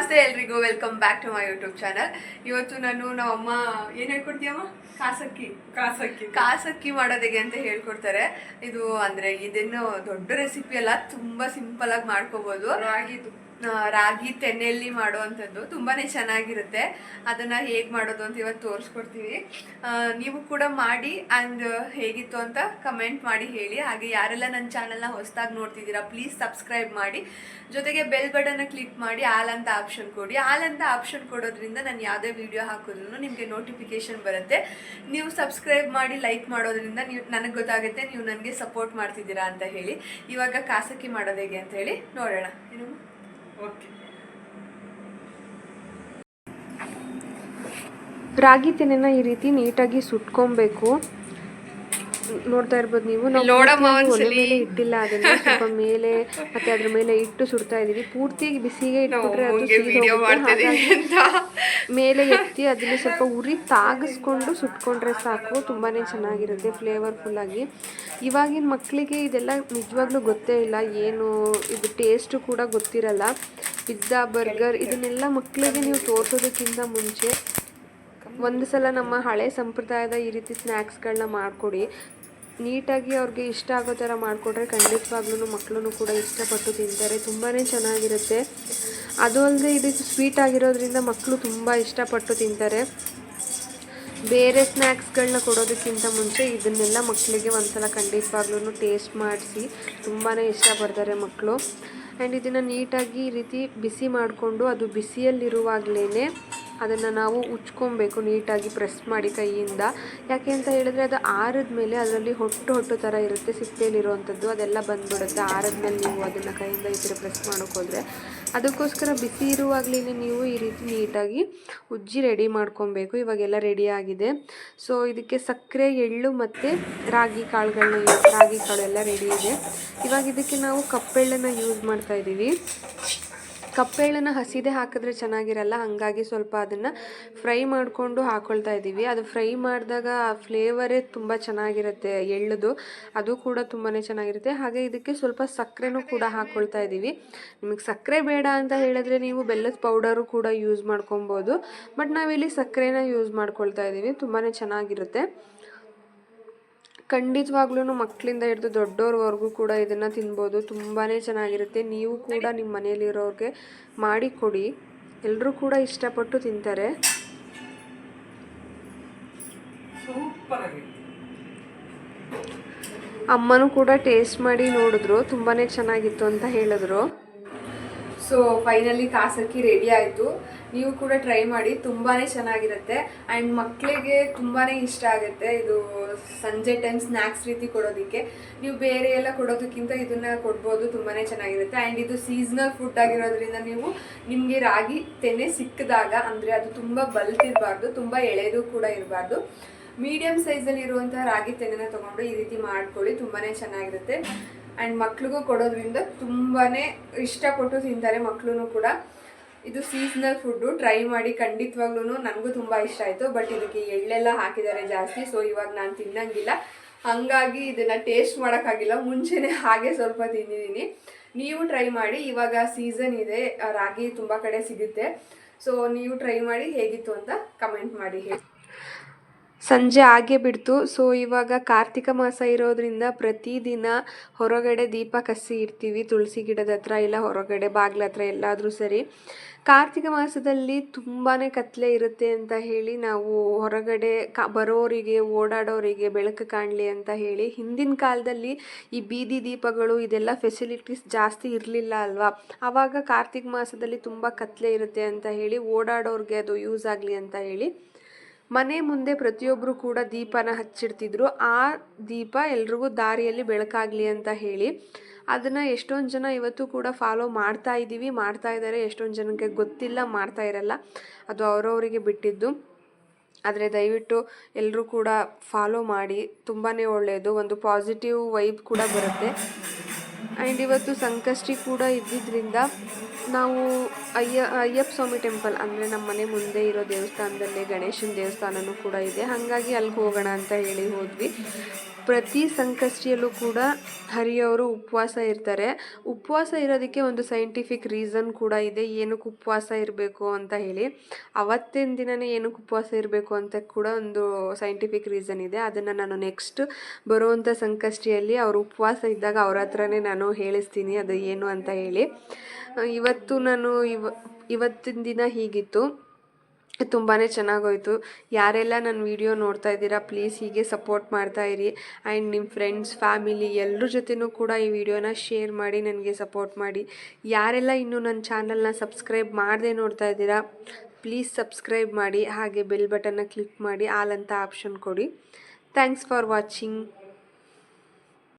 ನಮಸ್ತೆ ಎಲ್ರಿಗೂ welcome back to my YouTube channel ಇವತ್ತು ನಾನು ನಮ್ಮಮ್ಮ ಏನು ಹೇಳ್ಕೊಡ್ತೀಯಮ್ಮ? ಕಾಸಕ್ಕಿ. ಕಾಸಕ್ಕಿ. ಕಾಸಕ್ಕಿ ಮಾಡೋದಿಗೆ ಅಂತ ಹೇಳ್ಕೊಡ್ತಾರೆ. ಇದು ಅಂದ್ರೆ ಇದೇನು ದೊಡ್ಡ ರೆಸಿಪಿ ಅಲ್ಲ ತುಂಬಾ ಸಿಂಪಲ್ ಆಗಿ ಮಾಡ್ಕೋಬಹುದು ರಾಗಿ ಆ, ರಾಗಿ ತೆನೆಯಲ್ಲಿ ಮಾಡುವಂಥದ್ದು ತುಂಬಾ ಚೆನ್ನಾಗಿರುತ್ತೆ. ಅದನ್ನು ಹೇಗೆ ಮಾಡೋದು ಅಂತ ಇವತ್ತು ತೋರಿಸ್ಕೊಡ್ತೀವಿ. ನೀವು ಕೂಡ ಮಾಡಿ ಆ್ಯಂಡ್ ಹೇಗಿತ್ತು ಅಂತ ಕಮೆಂಟ್ ಮಾಡಿ ಹೇಳಿ. ಹಾಗೆ ಯಾರೆಲ್ಲ ನನ್ನ ಚಾನಲ್ನ ಹೊಸದಾಗಿ ನೋಡ್ತಿದ್ದೀರಾ, ಪ್ಲೀಸ್ ಸಬ್ಸ್ಕ್ರೈಬ್ ಮಾಡಿ. ಜೊತೆಗೆ ಬೆಲ್ ಬಟನ್ನ ಕ್ಲಿಕ್ ಮಾಡಿ, ಆಲ್ ಅಂತ ಆಪ್ಷನ್ ಕೊಡಿ. ಆಲ್ ಅಂತ ಆಪ್ಷನ್ ಕೊಡೋದ್ರಿಂದ ನಾನು ಯಾವುದೇ ವಿಡಿಯೋ ಹಾಕಿದ್ರು ನಿಮಗೆ ನೋಟಿಫಿಕೇಶನ್ ಬರುತ್ತೆ. ನೀವು ಸಬ್ಸ್ಕ್ರೈಬ್ ಮಾಡಿ, ಲೈಕ್ ಮಾಡೋದ್ರಿಂದ ನೀವು, ನನಗೆ ಗೊತ್ತಾಗುತ್ತೆ ನೀವು ನನಗೆ ಸಪೋರ್ಟ್ ಮಾಡ್ತಿದ್ದೀರಾ ಅಂತ ಹೇಳಿ. ಇವಾಗ ಖಾಸಗಿ ಮಾಡೋದು ಹೇಗೆ ಅಂತ ಹೇಳಿ ನೋಡೋಣ. ಏನು ರಾಗಿ ತೆನೆನ ಈ ರೀತಿ ನೀಟಾಗಿ ಸುಟ್ಕೊಬೇಕು. ನೋಡ್ತಾ ಇರ್ಬೋದು ನೀವು. ಒಲೆ. ಮೇಲೆ ಇಟ್ಟಿಲ್ಲ ಅದನ್ನ ಸ್ವಲ್ಪ ಮೇಲೆ ಮತ್ತೆ ಅದ್ರ ಮೇಲೆ ಇಟ್ಟು ಸುಡ್ತಾ ಇದೀವಿ ಪೂರ್ತಿ ಬಿಸಿಗೆ ಇಟ್ಬಿಟ್ರೆ ಅದು ಮೇಲೆ ಎತ್ತಿ ಅದನ್ನ ಸ್ವಲ್ಪ ಉರಿ ತಾಗಿಸ್ಕೊಂಡು ಸುಟ್ಕೊಂಡ್ರೆ ಸಾಕು. ತುಂಬಾನೇ ಚೆನ್ನಾಗಿರುತ್ತೆ ಫ್ಲೇವರ್ಫುಲ್ ಆಗಿ. ಇವಾಗಿನ ಮಕ್ಕಳಿಗೆ ಇದೆಲ್ಲ ನಿಜವಾಗ್ಲೂ ಗೊತ್ತೇ ಇಲ್ಲ. ಏನು ಇದು ಟೇಸ್ಟ್ ಕೂಡ ಗೊತ್ತಿರಲ್ಲ. ಪಿಜ್ಜಾ ಬರ್ಗರ್ ಇದನ್ನೆಲ್ಲ ಮಕ್ಕಳಿಗೆ ನೀವು ತೋರಿಸೋದಕ್ಕಿಂತ ಮುಂಚೆ ಒಂದು ಸಲ ನಮ್ಮ ಹಳೆ ಸಂಪ್ರದಾಯದ ಈ ರೀತಿ ಸ್ನ್ಯಾಕ್ಸ್ಗಳನ್ನ ಮಾಡಿಕೊಡಿ. ನೀಟಾಗಿ ಅವ್ರಿಗೆ ಇಷ್ಟ ಆಗೋ ಥರ ಮಾಡಿಕೊಟ್ರೆ ಖಂಡಿತವಾಗ್ಲೂ ಮಕ್ಕಳು ಕೂಡ ಇಷ್ಟಪಟ್ಟು ತಿಂತಾರೆ. ತುಂಬಾ ಚೆನ್ನಾಗಿರುತ್ತೆ. ಅದು ಅಲ್ಲದೆ ಇದು ಸ್ವೀಟ್ ಆಗಿರೋದ್ರಿಂದ ಮಕ್ಕಳು ತುಂಬ ಇಷ್ಟಪಟ್ಟು ತಿಂತಾರೆ. ಬೇರೆ ಸ್ನ್ಯಾಕ್ಸ್ಗಳನ್ನ ಕೊಡೋದಕ್ಕಿಂತ ಮುಂಚೆ ಇದನ್ನೆಲ್ಲ ಮಕ್ಕಳಿಗೆ ಒಂದ್ಸಲ ಖಂಡಿತವಾಗ್ಲೂ ಟೇಸ್ಟ್ ಮಾಡಿಸಿ ತುಂಬಾ ಇಷ್ಟಪಡ್ತಾರೆ ಮಕ್ಕಳು ಆ್ಯಂಡ್ ಇದನ್ನು ನೀಟಾಗಿ ಈ ರೀತಿ ಬಿಸಿ ಮಾಡಿಕೊಂಡು ಅದು ಬಿಸಿಯಲ್ಲಿರುವಾಗಲೇ ಅದನ್ನು ನಾವು ಉಚ್ಕೊಬೇಕು ನೀಟಾಗಿ ಪ್ರೆಸ್ ಮಾಡಿ ಕೈಯಿಂದ. ಯಾಕೆ ಅಂತ ಹೇಳಿದ್ರೆ ಅದು ಆರಿದ ಮೇಲೆ ಅದರಲ್ಲಿ ಹೊಟ್ಟು ಹೊಟ್ಟು ಥರ ಇರುತ್ತೆ ಸಿಪ್ಪೆಯಲ್ಲಿರುವಂಥದ್ದು, ಅದೆಲ್ಲ ಬಂದ್ಬಿಡುತ್ತೆ. ಆರಿದ್ಮೇಲೆ ನೀವು ಅದನ್ನು ಕೈಯಿಂದ ಈ ಥರ ಪ್ರೆಸ್ ಮಾಡೋಕ್ಕೋದ್ರೆ ಅದಕ್ಕೋಸ್ಕರ ಬಿಸಿ ಇರುವಾಗಲೇ ನೀವು ಈ ರೀತಿ ನೀಟಾಗಿ ಉಜ್ಜಿ ರೆಡಿ ಮಾಡ್ಕೊಬೇಕು. ಇವಾಗೆಲ್ಲ ರೆಡಿ ಆಗಿದೆ. ಸೊ ಇದಕ್ಕೆ ಸಕ್ಕರೆ, ಎಳ್ಳು ಮತ್ತು ರಾಗಿ ಕಾಳುಗಳನ್ನ ರಾಗಿ ಕಾಳು ಎಲ್ಲ ರೆಡಿ ಇದೆ. ಇವಾಗ ಇದಕ್ಕೆ ನಾವು ಕಪ್ಪೆಳ್ಳನ್ನು ಯೂಸ್ ಮಾಡ್ತಾ ಇದ್ದೀವಿ. ಕಪ್ಪೆಳ್ಳನ್ನು ಹಸಿದೆ ಹಾಕಿದ್ರೆ ಚೆನ್ನಾಗಿರಲ್ಲ, ಹಾಗಾಗಿ ಸ್ವಲ್ಪ ಅದನ್ನು ಫ್ರೈ ಮಾಡಿಕೊಂಡು ಹಾಕೊಳ್ತಾ ಇದ್ದೀವಿ. ಅದು ಫ್ರೈ ಮಾಡಿದಾಗ ಆ ಫ್ಲೇವರೇ ತುಂಬ ಚೆನ್ನಾಗಿರುತ್ತೆ ಎಳ್ಳದು. ಅದು ಕೂಡ ತುಂಬಾ ಚೆನ್ನಾಗಿರುತ್ತೆ. ಹಾಗೆ ಇದಕ್ಕೆ ಸ್ವಲ್ಪ ಸಕ್ಕರೆನೂ ಕೂಡ ಹಾಕೊಳ್ತಾ ಇದ್ದೀವಿ. ನಿಮಗೆ ಸಕ್ಕರೆ ಬೇಡ ಅಂತ ಹೇಳಿದ್ರೆ ನೀವು ಬೆಲ್ಲದ ಪೌಡರು ಕೂಡ ಯೂಸ್ ಮಾಡ್ಕೊಬೋದು. ಬಟ್ ನಾವಿಲ್ಲಿ ಸಕ್ಕರೆನ ಯೂಸ್ ಮಾಡ್ಕೊಳ್ತಾ ಇದ್ದೀವಿ. ತುಂಬಾ ಚೆನ್ನಾಗಿರುತ್ತೆ. ಖಂಡಿತವಾಗ್ಲೂ ಮಕ್ಕಳಿಂದ ಹಿಡಿದು ದೊಡ್ಡವ್ರವರೆಗೂ ಕೂಡ ಇದನ್ನು ತಿನ್ಬೋದು. ತುಂಬಾ ಚೆನ್ನಾಗಿರುತ್ತೆ. ನೀವು ಕೂಡ ನಿಮ್ಮ ಮನೆಯಲ್ಲಿರೋರಿಗೆ ಮಾಡಿಕೊಡಿ. ಎಲ್ಲರೂ ಕೂಡ ಇಷ್ಟಪಟ್ಟು ತಿಂತಾರೆ. ಅಮ್ಮನೂ ಕೂಡ ಟೇಸ್ಟ್ ಮಾಡಿ ನೋಡಿದ್ರು. ತುಂಬಾ ಚೆನ್ನಾಗಿತ್ತು ಅಂತ ಹೇಳಿದ್ರು. ಸೊ ಫೈನಲಿ ಕಾಸಕ್ಕಿ ರೆಡಿ ಆಯಿತು. ನೀವು ಕೂಡ ಟ್ರೈ ಮಾಡಿ ತುಂಬಾ ಚೆನ್ನಾಗಿರುತ್ತೆ. ಆ್ಯಂಡ್ ಮಕ್ಕಳಿಗೆ ತುಂಬಾ ಇಷ್ಟ ಆಗುತ್ತೆ ಇದು ಸಂಜೆ ಟೈಮ್ ಸ್ನ್ಯಾಕ್ಸ್ ರೀತಿ ಕೊಡೋದಕ್ಕೆ. ನೀವು ಬೇರೆ ಎಲ್ಲ ಕೊಡೋದಕ್ಕಿಂತ ಇದನ್ನ ಕೊಡ್ಬೋದು ತುಂಬಾ ಚೆನ್ನಾಗಿರುತ್ತೆ. ಆ್ಯಂಡ್ ಇದು ಸೀಸ್ನಲ್ ಫುಡ್ ಆಗಿರೋದ್ರಿಂದ ನೀವು ನಿಮಗೆ ರಾಗಿ ತೆನೆ ಸಿಕ್ಕಿದಾಗ, ಅಂದರೆ ಅದು ತುಂಬ ಬಲ್ತಿರಬಾರ್ದು, ತುಂಬ ಎಳೆದು ಕೂಡ ಇರಬಾರ್ದು. ಮೀಡಿಯಂ ಸೈಜಲ್ಲಿ ಇರುವಂತಹ ರಾಗಿ ತೆನೆನ ತಗೊಂಡು ಈ ರೀತಿ ಮಾಡ್ಕೊಳ್ಳಿ ತುಂಬಾ ಚೆನ್ನಾಗಿರುತ್ತೆ. ಆ್ಯಂಡ್ ಮಕ್ಳಿಗೂ ಕೊಡೋದ್ರಿಂದ ತುಂಬಾ ಇಷ್ಟಪಟ್ಟು ತಿಂತಾರೆ ಮಕ್ಕಳು ಕೂಡ. ಇದು ಸೀಸನಲ್ ಫುಡ್ಡು ಟ್ರೈ ಮಾಡಿ ಖಂಡಿತವಾಗ್ಲೂ ನನಗೂ ತುಂಬ ಇಷ್ಟ ಆಯಿತು. ಬಟ್ ಇದಕ್ಕೆ ಎಳ್ಳೆಲ್ಲ ಹಾಕಿದ್ದಾರೆ ಜಾಸ್ತಿ ಸೊ ಇವಾಗ ನಾನು ತಿನ್ನಂಗಿಲ್ಲ. ಹಾಗಾಗಿ ಇದನ್ನು ಟೇಸ್ಟ್ ಮಾಡೋಕ್ಕಾಗಿಲ್ಲ. ಮುಂಚೆನೇ ಹಾಗೆ ಸ್ವಲ್ಪ ತಿಂದಿದ್ದೀನಿ. ನೀವು ಟ್ರೈ ಮಾಡಿ, ಇವಾಗ ಸೀಸನ್ ಇದೆ, ರಾಗಿ ತುಂಬ ಕಡೆ ಸಿಗುತ್ತೆ. ಸೊ ನೀವು ಟ್ರೈ ಮಾಡಿ ಹೇಗಿತ್ತು ಅಂತ ಕಮೆಂಟ್ ಮಾಡಿ ಹೇಳಿ. ಸಂಜೆ ಆಗೇ ಬಿಡ್ತು. ಸೊ ಇವಾಗ ಕಾರ್ತಿಕ ಮಾಸ ಇರೋದ್ರಿಂದ ಪ್ರತಿದಿನ ಹೊರಗಡೆ ದೀಪ ಕಸಿ ಇಡ್ತೀವಿ. ತುಳಸಿ ಗಿಡದ ಹತ್ರ ಇಲ್ಲ ಹೊರಗಡೆ ಬಾಗ್ಲ ಹತ್ರ ಎಲ್ಲಾದರೂ ಸರಿ. ಕಾರ್ತಿಕ ಮಾಸದಲ್ಲಿ ತುಂಬಾ ಕತ್ಲೆ ಇರುತ್ತೆ ಅಂತ ಹೇಳಿ ನಾವು ಹೊರಗಡೆ ಕ, ಬರೋರಿಗೆ, ಓಡಾಡೋರಿಗೆ, ಬೆಳಕು ಕಾಣಲಿ ಅಂತ ಹೇಳಿ ಹಿಂದಿನ ಕಾಲದಲ್ಲಿ ಈ ಬೀದಿ ದೀಪಗಳು ಇದೆಲ್ಲ ಫೆಸಿಲಿಟೀಸ್ ಜಾಸ್ತಿ ಇರಲಿಲ್ಲ ಅಲ್ವಾ? ಆವಾಗ ಕಾರ್ತಿಕ ಮಾಸದಲ್ಲಿ ತುಂಬ ಕತ್ಲೆ ಇರುತ್ತೆ ಅಂತ ಹೇಳಿ ಓಡಾಡೋರಿಗೆ ಅದು ಯೂಸ್ ಆಗಲಿ ಅಂತ ಹೇಳಿ ಮನೆ ಮುಂದೆ ಪ್ರತಿಯೊಬ್ಬರು ಕೂಡ ದೀಪನ ಹಚ್ಚಿಡ್ತಿದ್ರು. ಆ ದೀಪ ಎಲ್ರಿಗೂ ದಾರಿಯಲ್ಲಿ ಬೆಳಕಾಗಲಿ ಅಂತ ಹೇಳಿ ಅದನ್ನು ಎಷ್ಟೊಂದು ಜನ ಇವತ್ತು ಕೂಡ ಫಾಲೋ ಮಾಡ್ತಾ ಇದ್ದೀವಿ. ಮಾಡ್ತಾ ಇದ್ದಾರೆ ಎಷ್ಟೊಂದು ಜನಕ್ಕೆ ಗೊತ್ತಿಲ್ಲ, ಮಾಡ್ತಾ ಇರಲ್ಲ. ಅದು ಅವರವರಿಗೆ ಬಿಟ್ಟಿದ್ದು. ಆದರೆ ದಯವಿಟ್ಟು ಎಲ್ಲರೂ ಕೂಡ ಫಾಲೋ ಮಾಡಿ. ತುಂಬಾ ಒಳ್ಳೆಯದು ಒಂದು ಪಾಸಿಟಿವ್ ವೈಬ್ ಕೂಡ ಬರುತ್ತೆ. ಆ್ಯಂಡ್ ಇವತ್ತು ಸಂಕಷ್ಟಿ ಕೂಡ ಇದ್ದಿದ್ದರಿಂದ ನಾವು ಅಯ್ಯ, ಅಯ್ಯಪ್ಪ ಸ್ವಾಮಿ ಟೆಂಪಲ್ ಅಂದರೆ ನಮ್ಮ ಮನೆ ಮುಂದೆ ಇರೋ ದೇವಸ್ಥಾನದಲ್ಲೇ ಗಣೇಶನ ದೇವಸ್ಥಾನವೂ ಕೂಡ ಇದೆ. ಹಾಗಾಗಿ ಅಲ್ಲಿಗೆ ಹೋಗೋಣ ಅಂತ ಹೇಳಿ ಹೋದ್ವಿ. ಪ್ರತಿ ಸಂಕಷ್ಟಿಯಲ್ಲೂ ಕೂಡ ಹರಿಯವರು ಉಪವಾಸ ಇರ್ತಾರೆ. ಉಪವಾಸ ಇರೋದಕ್ಕೆ ಒಂದು ಸೈಂಟಿಫಿಕ್ ರೀಸನ್ ಕೂಡ ಇದೆ. ಏನಕ್ಕೆ ಉಪವಾಸ ಇರಬೇಕು ಅಂತ ಹೇಳಿ. ಅವತ್ತಿನ ದಿನವೇ ಏನಕ್ಕೆ ಉಪವಾಸ ಇರಬೇಕು ಅಂತ ಕೂಡ ಒಂದು ಸೈಂಟಿಫಿಕ್ ರೀಸನ್ ಇದೆ. ಅದನ್ನು ನಾನು ನೆಕ್ಸ್ಟ್ ಬರುವಂಥ ಸಂಕಷ್ಟಿಯಲ್ಲಿ ಅವರು ಉಪವಾಸ ಇದ್ದಾಗ ಅವ್ರ ಹತ್ರನೇ ನಾನು ಹೇಳಿಸ್ತೀನಿ ಅದು ಏನು ಅಂತ ಹೇಳಿ. ಇವತ್ತು ನಾನು ಇವ, ಇವತ್ತಿನ ದಿನ ಹೀಗಿತ್ತು. ತುಂಬಾ ಚೆನ್ನಾಗೋಯ್ತು. ಯಾರೆಲ್ಲ ನನ್ನ ವಿಡಿಯೋ ನೋಡ್ತಾ ಇದ್ದೀರಾ, ಪ್ಲೀಸ್ ಹೀಗೆ ಸಪೋರ್ಟ್ ಮಾಡ್ತಾ ಇರಿ. ಆ್ಯಂಡ್ ನಿಮ್ಮ ಫ್ರೆಂಡ್ಸ್, ಫ್ಯಾಮಿಲಿ ಎಲ್ಲರ ಜೊತೆನೂ ಕೂಡ ಈ ವಿಡಿಯೋನ ಶೇರ್ ಮಾಡಿ, ನನಗೆ ಸಪೋರ್ಟ್ ಮಾಡಿ. ಯಾರೆಲ್ಲ ಇನ್ನೂ ನನ್ನ ಚಾನಲ್ನ ಸಬ್ಸ್ಕ್ರೈಬ್ ಮಾಡದೆ ನೋಡ್ತಾ ಇದ್ದೀರಾ, ಪ್ಲೀಸ್ ಸಬ್ಸ್ಕ್ರೈಬ್ ಮಾಡಿ. ಹಾಗೆ ಬೆಲ್ ಬಟನ್ನ ಕ್ಲಿಕ್ ಮಾಡಿ, ಆಲ್ ಅಂತ ಆಪ್ಷನ್ ಕೊಡಿ. Thanks for watching.